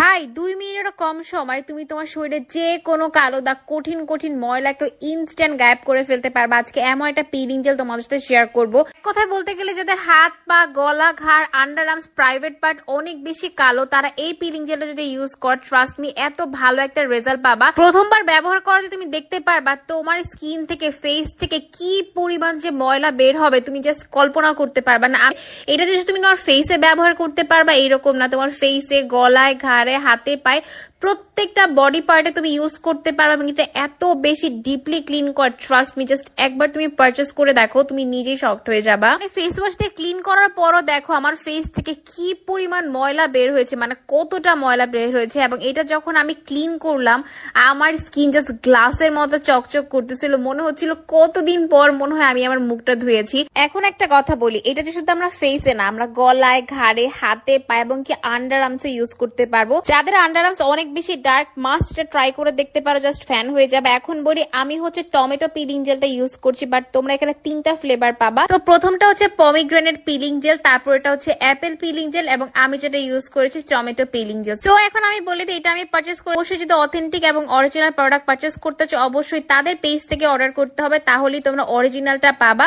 ভাই, দুই মিনিটেরও কম সময় তুমি তোমার শরীরে যে কোনো কালো দাগ, কঠিন কঠিন ময়লাকে ইনস্ট্যান্ট গায়েব করে ফেলতে পারবে। আজকে এমন একটা পিলিং জেল তোমাদের সাথে শেয়ার করব। কথায় বলতে গেলে যাদের হাত, পা, গলা, ঘাড় আন্ডার আর্মস প্রাইভেট পার্ট অনেক বেশি কালো, তারা এই পিলিং জেলটা যদি ইউজ কর ট্রাস্ট মি এত ভালো একটা রেজাল্ট পাবা। প্রথমবার ব্যবহার করাতে তুমি দেখতে পারবা তোমার স্কিন থেকে ফেস থেকে কি পরিমাণ যে ময়লা বের হবে, তুমি জাস্ট কল্পনা করতে পারবা না। এটা যে তুমি তোমার ফেসে ব্যবহার করতে পারবা, এরকম না। তোমার ফেসে গলায়, ঘাড়ে হাতে পায়ে প্রত্যেকটা বডি পার্টে তুমি ইউজ করতে পারবে এবং এটা এত বেশি ডিপলি ক্লিন কর ট্রাস্ট মি জাস্ট একবার তুমি পারচেস করে দেখো, তুমি নিজেই শক্ট হয়ে যাবা। ফেস ওয়াশ দিয়ে ক্লিন করার পরও দেখো, আমার ফেস থেকে কি পরিমাণ ময়লা বের হয়েছে মানে কতটা ময়লা বের হয়েছে, এবং এটা যখন আমি ক্লিন করলাম, আমার স্কিন জাস্ট গ্লাসের মতো চকচক করতেছিল, মনে হচ্ছিল কতদিন পর মনে হয় আমি আমার মুখটা ধুয়েছি। এখন একটা কথা বলি, এটা যে শুধু আমরা ফেসে না, আমরা গলায়, ঘাড়ে, হাতে, পায়ে, এবং কি আন্ডার আর্মসে ইউজ করতে পারব। যাদের আন্ডার আর্মস অনেক বেশি ডার্ক মাস্ট ট্রাই করে দেখতে পারো জাস্ট ফ্যান হয়ে যাবে। এখন বলি, আমি হচ্ছে টমেটো পিলিং জেলটা ইউজ করছি বাট তোমরা এখানে তিনটা ফ্লেভার পাবা। তো প্রথমটা হচ্ছে পমিগ্রেনেট পিলিং জেল তারপর এটা হচ্ছে অ্যাপেল পিলিং জেল এবং আমি যেটা ইউজ করেছি টমেটো পিলিং জেল তো এখন আমি বলে দিই, এটা আমি পারচেস করে অবশ্যই যদি অথেন্টিক এবং অরিজিনাল প্রোডাক্ট পারচেস করতে চাও, অবশ্যই তাদের পেজ থেকে অর্ডার করতে হবে, তাহলেই তোমরা অরিজিনালটা পাবা।